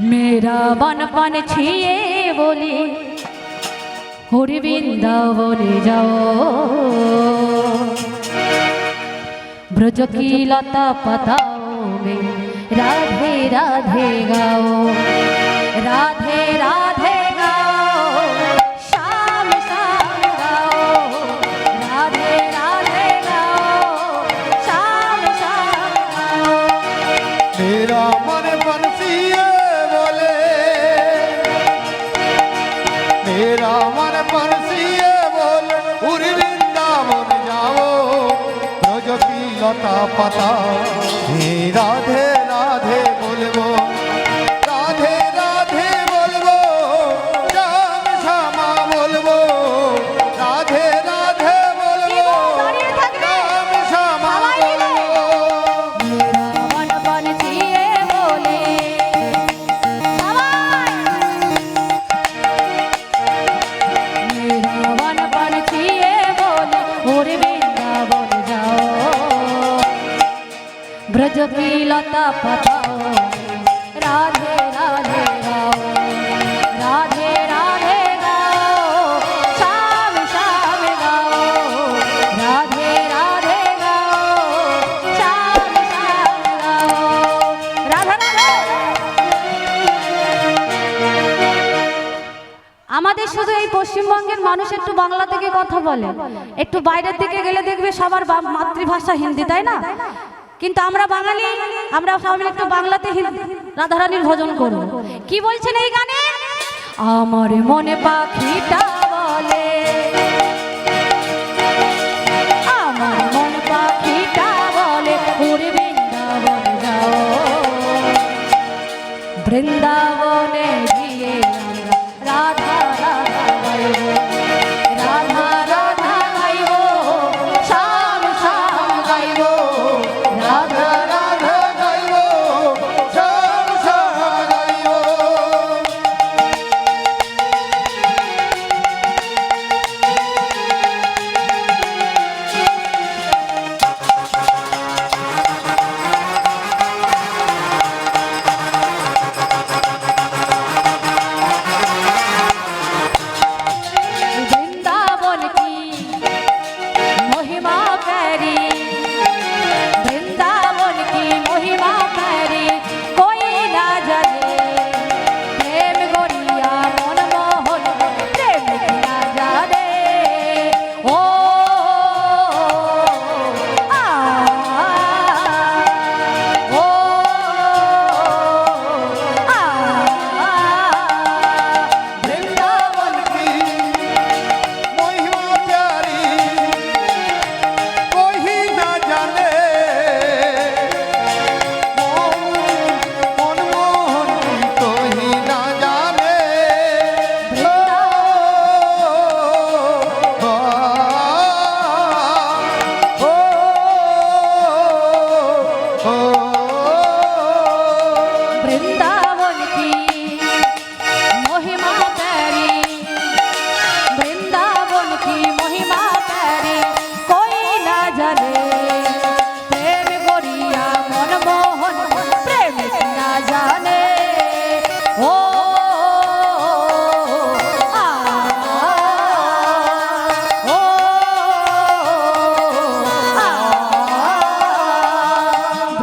मेरा बनपन छिए बोले हरि वृंदावन जाओ ब्रज की लता पताओं राधे राधे गाओ राधे राधे লতা পাতা। হে রাধে ব্রজ কি লতা রাধে রাধে গাও। রাধে রাধে গাও। শ্যাম শ্যাম গাও। রাধে রাধে গাও। শ্যাম শ্যাম গাও। রাধা আমাদের শুধু এই পশ্চিমবঙ্গের মানুষ একটু বাংলা থেকে কথা বলে। একটু বাইরের দিকে গেলে দেখবে সবার মাতৃভাষা হিন্দি, তাই না? কিন্তু আমরা বাঙালি, আমরা মিলে একটু বাংলাতে রাধারানীর ভজন করব। কি বলছেন এই গানে? আমার মনে পাখিটা বলে, আমার মন বলে বৃন্দাবনে Brenda